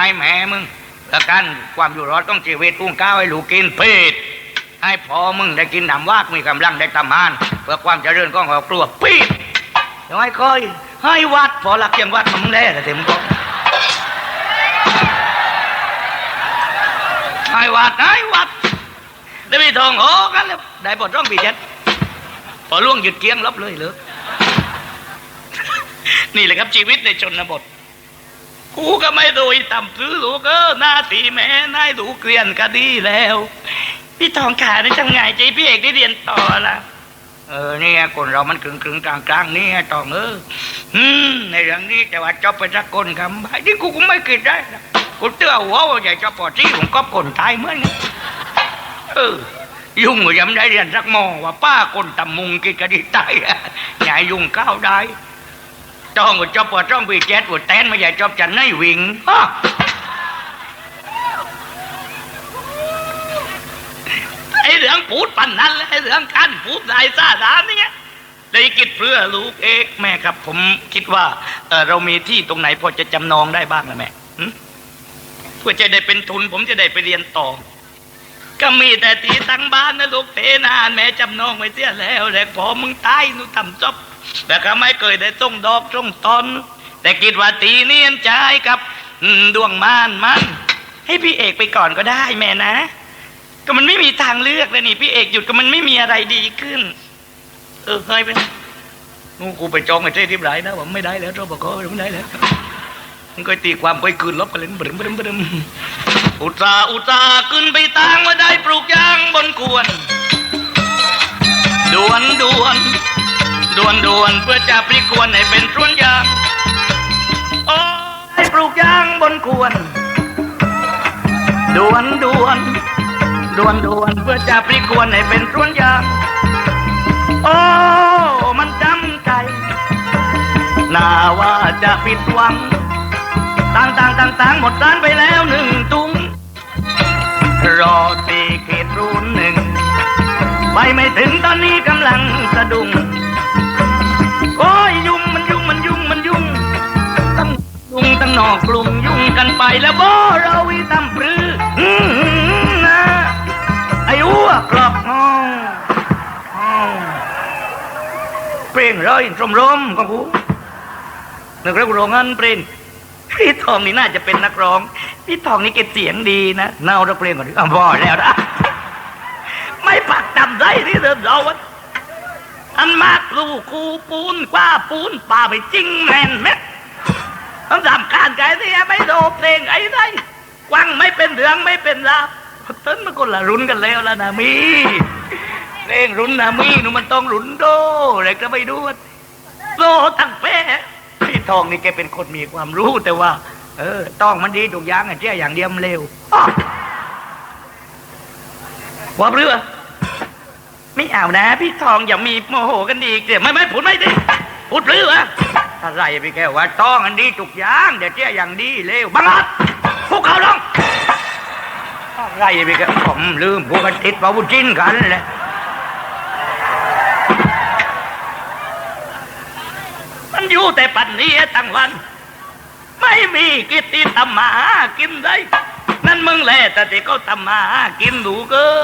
ให้แม่มึงแล้วกันความอยู่รอดต้องชีวิตอุ้งก้าวให้ลูกกินเพศให้พอมึงได้กินน้ำวากมีกำลังได้ทำงานเพื่อความเจริญของครอบครัวปีดเดี๋ยวให้คอยให้วัดพอหลักเกียงวัดมึงแล่แต่เต็มก็ให้วัดให้วัดได้ไปทองโอ้กันแล้วได้บทร้องปีเจ็ดพอล่วงหยุดเกียงลบเลยเหรอนี่แหละครับชีวิตในชนบท กูก็ไม่โดยต่ำซื้อลูกเออหน้าตีแม่นายดูเกลียนก็ดีแล้ว พี่ทองขาได้ทำไงใจพี่เอกได้เรียนต่อละเออเนี่ยคนเรามันกึ่งกึ่งกลางกลางๆนี่ไงตองเอออืมในเรื่องนี้แต่ว่าจบไปสักคนคำไอ้ที่กูก็ไม่คิดได้นะกูเตื้อหัวว่าอยาจะปอดที่ผมก็คนตายเหมือนกันเออยุ่งก็ยังได้เรียนสักมองว่าป้าคนตำมุงกินกระดิตายอะอย่ยุ่งก้าวได้ จ้องก็จอบปวดจ้องปีแจ๊ดปวดแตนไม่ใหญ่จอบจันในวิ่งไอ้เรื่องพูดปันนั้นและไอ้เรื่องการพูดลายซาดานนี่ไงเลยคิดเพื่อลูกเอกแม่ครับ ผมคิดว่าเออเรามีที่ตรงไหนพอจะจำนองได้บ้างนะแม่เพื่อจะได้เป็นทุน ผมจะได้ไปเรียนต่อ ก็มีแต่ตีตั้งบ้านนะลูกเตนานแม่จำนองไว้เสียแล้วแหละพอมึงตายหนูทำจบ แต่ก็ไม่เคยได้ส่งดอกส่งตอน แต่คิดว่าตีเนียนใจกับดวงม่านมันให้พี่เอกไปก่อนก็ได้แม่นะ ก็มันไม่มีทางเลือกเลยนี่พี่เอกหยุดก็มันไม่มีอะไรดีขึ้น เออเคยไปนู่นกูไปจองไอ้เจ้ที่ไรนะผมไม่ได้แล้วโทรบอกเขาไม่ได้แล้วมันก็ตีความไปคืนลบกันเลยบรึมบรึมบรึมอุตสาอุตสาขึ้นไปตางว่าได้ปลูกยางบนกวนด่วนด่วน วนด่วนเพื่อจะปลีกวนให้เป็นสวนยางโอ้ให้ปลูกยางบนควรด่วนด่วนด่วนด่วนเพื่อจะปลีกวนให้เป็นสวนยางโอ้มันจำใจน่าว่าจะผิดหวังต่างต่างต่างต่างหมดร้านไปแล้วหนึ่งตุ้งรอตีเขตรูนหนึ่งไปไม่ถึงตอนนี้กำลังสะดุ้ง รุงตั้งนอกกลุ่มยุ่งกันไปแล้วบ่เราวิตำปรืออื้อหือนะไอ้อ้วกรอกห้ององเปล่งร้อยสมรมของกูนึกแล้วกูร้องงั้นเปล่งพี่ทองนี่น่าจะเป็นนักร้อง พี่ทองนี่เก็บเสียงดีนะเน่าตะเพลงก่อนดิอะบ่แล้วนะไม่ปักจำได้ที่เดิมเราวะอันมากลูกคูปูนกว่าปูนป่าไปจริงแมนแม่ ทำสำคัญใจที่ไม่โดเพลงไอ้ไรกวังไม่เป็นเรื่องไม่เป็นราวต้นมันคนละรุนกันแล้วละนะมีเพลงรุนนะมีหนูมันต้องรุนโดอะไรก็ไม่ดูโลตั้งแป้พี่ทองนี่แกเป็นคนมีความรู้แต่ว่า เออ ต้องมันดีถูกย่างอะเจ้าอย่างเดียวมันเร็วอ้อควาเรือไม่เอานะ พี่ทองอย่ามีโมโหกันดีกเดี๋ยวไม่ไม่พูดไม่ดีพูดหรือ วะอะไรพี่แกว่าต้องอันดีทุกอย่างเดี๋ยวเจ้าอย่างดีเร็วบังอาจพวกเขาลงไรพี่แกผมลืมพวกกันติดปาวุจินกันเลยมันอยู่แต่ปันนี้ตั้งวัน ไม่มีกิตติทำมากินได้ นั่นมึงแหละแต่ที่เขาทำมากินดูกอ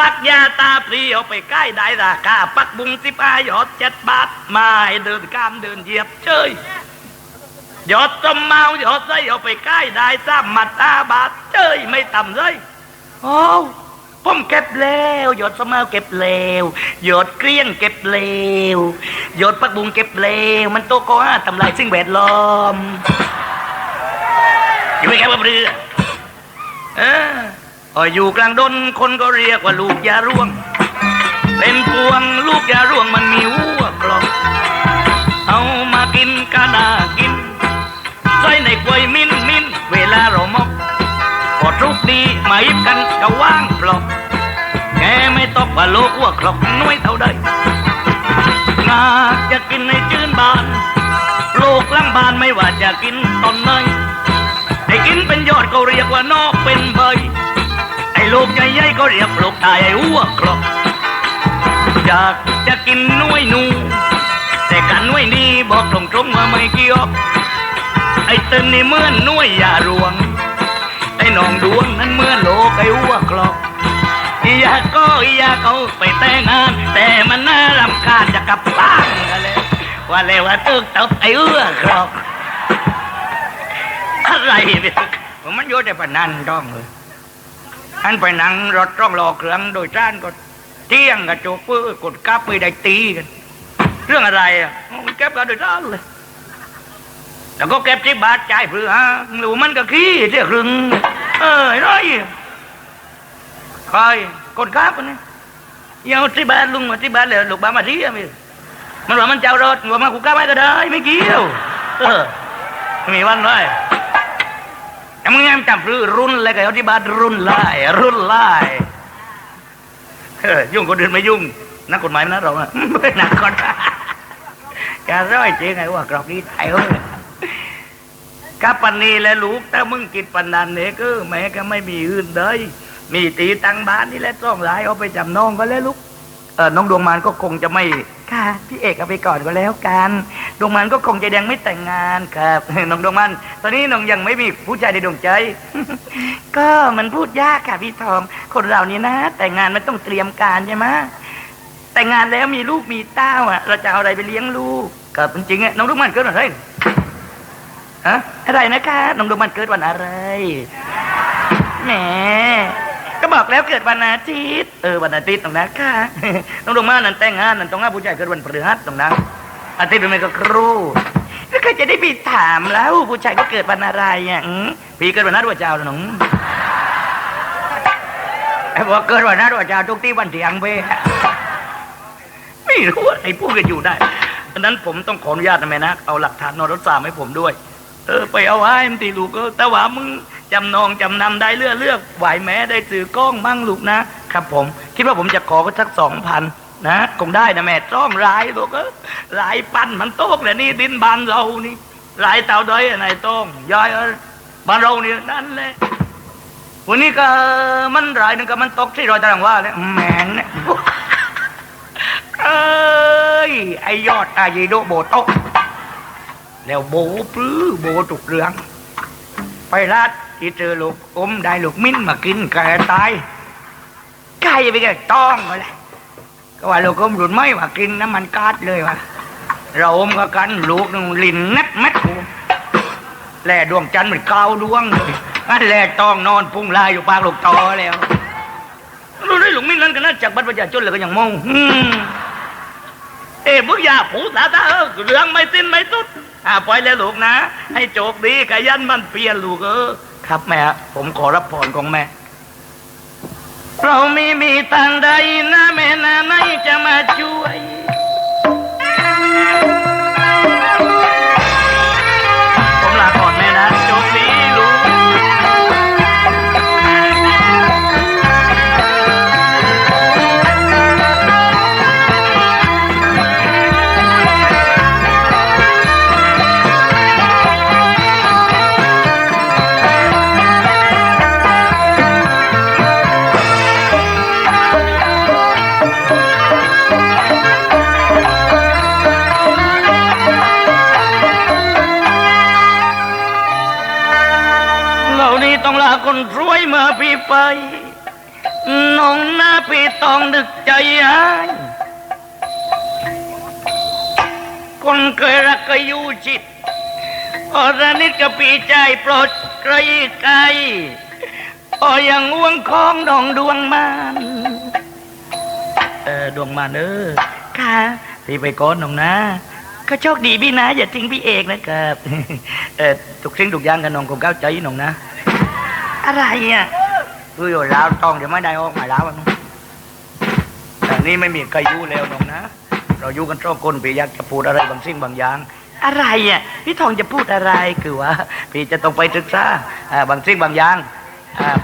ปักยาตาปรีเอาไปใกล้ได้ราคาปักบุงสิบอายอดเจ็ดบาทมาเดินกามเดินเหยียบเชยยอดจมเมาหยอดไส้เอาไปใกล้ได้สามมัดอาบาทเชยไม่ต่ำเลยโอ้ผมเก็บแล้วหยอดสมเมาเก็บแล้วหยอดเกลี้ยงเก็บแล้วหยอดปักบุงเก็บแล้วมันโตโกห้าทำลายสิ่งแวดล้อมอยู่ไม่แค่ว่าเรือเออ ออยู่กลางดนคนก็เรียกว่าลูกยาร่วง เป็นพวงลูกยาร่วงมันมีหัวกลอง เอามากินก็น่ากินใส่ในกล้วยมินมินเวลาเรามอกพอทุกดีมายิบกันก็ว่างปลอกแกไม่ตอบว่าโลกว่าครอกน้อยเท่าใดงาจะกินในจื้นบาน โลกลังบานไม่ว่าจะกินตอนไหนไอ้กินเป็นยอดก็เรียกว่านอกเป็นใบ ลูกใหญ่ๆก็เรียกลูกตายไอ้หัวกรอกอยากจะกินน้วยนูแต่กันน้วยนี้บอกตรงๆว่าไม่เกี่ยวไอ้เต้นนี่เหมือนน้วยยารวงน้องดวงนั้นเหมื่อโลกไอ้อ้วกกลอกอยากก็อยากเอาไปแต่งงาน แต่มันน่ารำคาญจะกลับบ้านกันเลยว่าเลยว่าตึกตบไอ้เอื้อกรอกอะไรเนี่ยผมมันโยนแต่ปนันต้องเลย อันไปหนังรถต้องรอเครื่องโดยจ้านก็เที่ยงกับโจกเปอร์กดกลับไปได้ตีกัน เรื่องอะไรอะมันเก็บกันโดยจ้านเลยแล้วก็เก็บที่บาทจ่ายเพื่อฮะหนูมันก็ขี้เสียครึ่งเออร้อยใครกดกราบนนี้เยาที่บ้านลุงมาที่บ้านเลยลูกบ้านมาที่มีมันว่ามันเจ้ารถว่ามากูกล้าไม่ก็ได้ไม่เกี่ยวเออม่มีวันเลย มึงยังจำรือรุ่นเลยกับที่บ้านรุ่นไล่รุ่นไล่เออยุ่งคนอื่นไม่ยุ่ง นักกฎหมายนะเราอะไม่นักกฎหมายการ้อยจริงไงว่ากรอบนี้ตายเว้ยกับปันนีและลูกถ้ามึงกินปันนันเนี่ยก็แม่ก็ไม่มีอื่นเลยมีตีตังบ้านนี่แหละต้องหลายเอาไปจำน้องก็แล้วลูกเออน้องดวงมานก็คงจะไม่ค่ะพี่เอกเอาไปก่อนก็แล้วกัน ดวงมานก็คงจะยังไม่แต่งงานครับน้องดวงมานตอนนี้น้องยังไม่มีผู้ชายในดวงใจ ก็มันพูดยากค่ะพี่ทองคนเรานี่นะ แต่งงานมันต้องเตรียมการใช่ไหมแต่งงานแล้วมีลูกมีเต้าอะ เราจะเอาอะไรไปเลี้ยงลูกครับจริงๆอะน้องดวงมานเกิดอะไรฮะอะไรนะคะน้องดวงมันเกิดวันอะไรแหมก็บอกแล้วเกิดวันอาทิตย์ เออวันอาทิตย์ตรงนั้นค่ะ น้องดวงมันนั่นแต่งงานนั่นต้องห้าผู้ชายเกิดวันพฤหัสตรงนั้น อาทิตย์เป็นไม่ก็ครูแล้วก็จะได้ไปถามแล้ว ผู้ชายก็เกิดวันอะไรอะอืมพี่เกิดวันนัดวันเจ้าหรอน้องไอ้บอกเกิดวันนัดวันเจ้าทุกที่วันเถียงเบ้ไม่รู้ว่าไอ้พูดกันอยู่ได้ดังนั้นผมต้องขออนุญาตนะแม่นะเอาหลักฐานนอรสามให้ผมด้วย เออไปเอาไว้มันตีลูกเออแต่ว่ามึงจำนองจำนำได้เลือกเลือกไหวแม้ได้ซื้อกล้องมั่งลูกนะครับผม คิดว่าผมจะขอก็สักสองพัน นะคงได้นะแม่จ้องรายลูกเออรายปันมันโต๊กเลยนี่ดินบานเรานี่รายเต่าด้อยอะไรต้องย้อยเออบ้านเรานี่นั่นแหละวันนี้ก็มันรายนึงก็มันตกที่รอยตารางว่าเลยแมนเนี่ยเอ้ยไอยอดอายีโดโบโตกแล้วโบปลื้อโบตุกเรือง ไปรัดที่เจอลูกอมได้ลูกมิ้นมากินแกตายไก่ไปแกต้องเลย ก็ว่าลูกอมหลุดไม่มากินน้ำมันกาดเลยวะเราอมก็กันลูกหนึ่งลินนัดแม็ดกูแล่ดวงจันทร์เหมือนเกาดวงเลยนั่นแหละต้องนอนพุ่งลายอยู่ปากลูกตอแล้วรู้ได้หลูกมิ้นนั้นก็น่าจากบัตรประชาชนเลยก็ยังมองเอ้มึงอยาผูสาตาเออเรื่องไม่สิ้นไม่สุดอ่าปล่อยแล้วลูกนะ ให้โจกดีขยันมันเปลี่ยนลูกเออครับแม่ผมขอรับพรของแม่ เราไม่มีทางใดนะแม่นะไหนจะมาช่วย ไป น้องหน้าพี่ต้องนึกใจหายคนเคยรักก็อยู่ชิดอรนิดกับพี่ใจโปรดไกลไกลพอยังห่วงของดองดวงมันเออดวงมันเออค่ะพี่ไปก้อนน้องนะก็โชคดีพี่นะ อย่าทิ้งพี่เอกนะครับเออทุกสิ่งทุกอย่างกันน้องคงเข้าใจน้องนะ อะไรอะ ดูออยู่แลาวตองเดี๋ยวไม่ได้ออกมาแล้วอะแต่นี่ไม่มีใครยู่แล้วน้องนะเราอยู่กันสองคนพี่อยากจะพูดอะไรบางสิ่งบางอย่าง อะไรอะพี่ทองจะพูดอะไรคือว่าพี่จะต้องไปศึกษาอ่าบางสิ่งบางอย่าง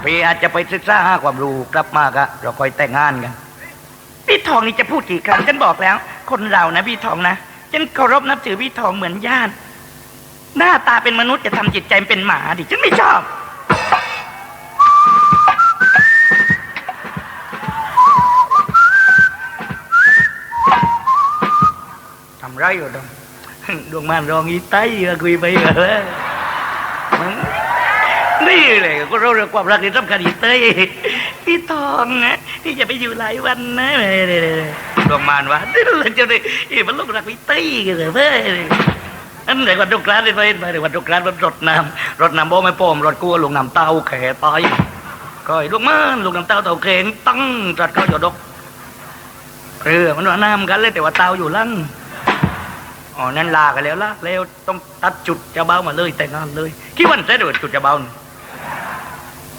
พี่อาจจะไปศึกษาหาความรู้กลับมาก็เราคอยแต่งงานกันพี่ทองนี่จะพูดกี่ครั้งฉันบอกแล้ว คนเรานะพี่ทองนะฉันเคารพนับถือพี่ทองเหมือนญาติหน้าตาเป็นมนุษย์จะทำจิตใจเป็นหมาดิฉันไม่ชอบ ไรอยู่ดองดวงมันรองอีไตคุยไปเหรอนี่เลยก็เราเรื่องความรักที่สำคัญอีเต้ยพี่ทองนะที่จะไปอยู่หลายวันนะดวงมานวะนี่เราจะได้อีมันลูกรักพี่เต้ยกันเลยเว้ยอันไหนวันทุกรานเลยไปไปวันทุกร้านรถรถน้ำรถน้ำโบไม่ป้มรถกู้ลงน้ำเต้าแขตายก็ลูกมันลูกน้ำเต้าเต่าเข่งตั้งจัดเข้าหยดดกเออมันว่าน้ำกันเลยแต่ว่าเต้าอยู่ลั่ง อ๋อนั่นลากันแล้วลาแล้วต้องตัดจุดจะเบามาเลย แต่งงานเลยคิดวันเสร็จเดี๋ยวจุดจะเบา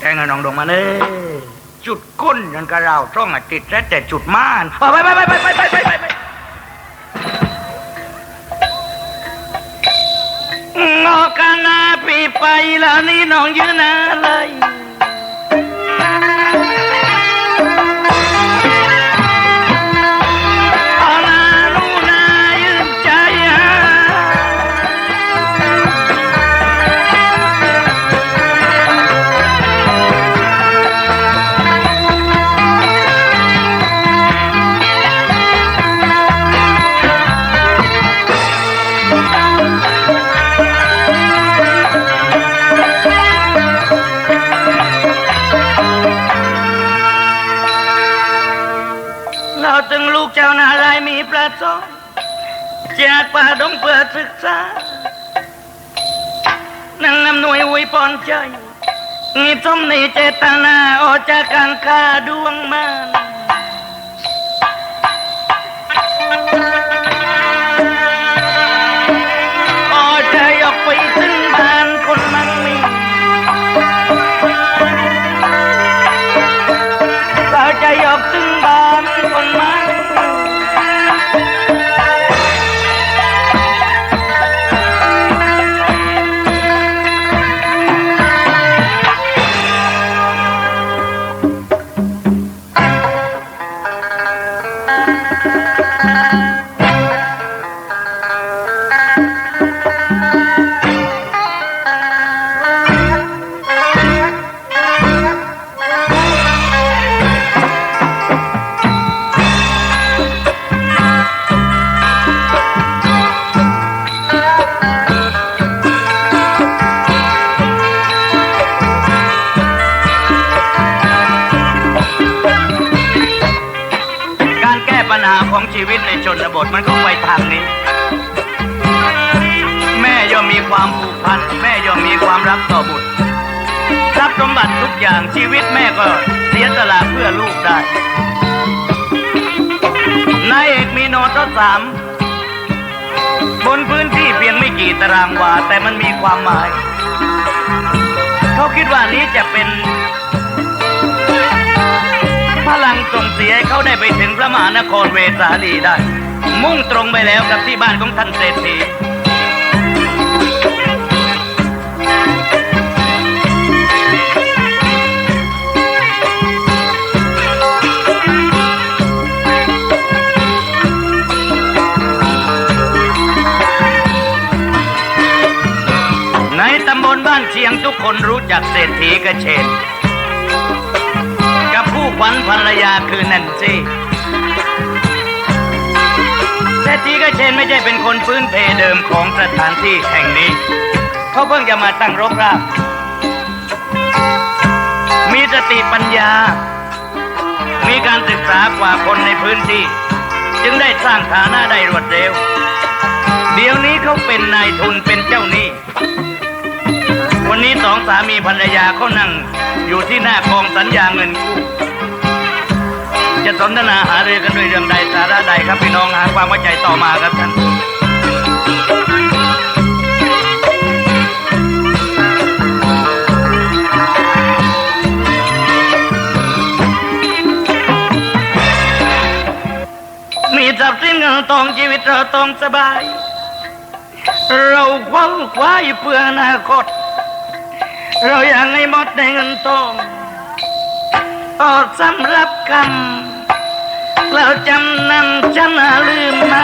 แต่งงานน้องดงมาเลยจุดก้นยันกระเราช่องอติดแท้แต่จุดม่านไปไปไปไปไปไปไปไปไปงอกันนาปีไปแล้วนี่น้องยืนนาเล ถึงลูกเจ้านารายมีประสงค์จากป่าดงเพื่อศึกษา นั่งนำหน่วยอวยพรใจงีสมในเจตนาออกจากการฆ่าดวงมันออกจะยกไปถึงบ้านคนมันมีเราจะยกถึงบ้าน วิตในชนบทมันก็ไปทางนี้ แม่ย่อมมีความผูกพัน แม่ย่อมมีความรักต่อบุตรทรัพย์สมบัติทุกอย่างชีวิตแม่ก็เสียสละเพื่อลูกได้นายเอกมีโนทสามบนพื้นที่เพียงไม่กี่ตารางวา แต่มันมีความหมาย เขาคิดว่านี้จะเป็น พลังส่งเสียให้เขาได้ไปถึงพระมหานครเวสาลีได้ มุ่งตรงไปแล้วกับที่บ้านของท่านเศรษฐีในตำบลบ้านเชียงทุกคนรู้จักเศรษฐีกระเชน กับผู้ขวัญภรรยาคือแนันซี่เศรษฐีกระเชนไม่ใช่เป็นคนพื้นเพเดิมของสถานที่แห่งนี้ เขาเพิ่งจะมาตั้งรกรากมีสติปัญญา มีการศึกษากว่าคนในพื้นที่ จึงได้สร้างฐานะได้รวดเร็ว เดี๋ยวนี้เขาเป็นนายทุนเป็นเจ้าหนี้ วันนี้สองสามีภรรยาเขานั่งอยู่ที่หน้ากองสัญญาเงินกู้ จะสนทนาหาเรือกันด้วยเรื่องใดสาระใดครับพี่น้องหาความเข้าใจต่อมาครับท่านมีทรัพย์สินเงินทองชีวิตเราต้องสบาย เราคว้าคว้ายเพื่ออนาคต เราอยากให้หมดในเงินทองต่อสำรับกรรม చెన్నాడు నా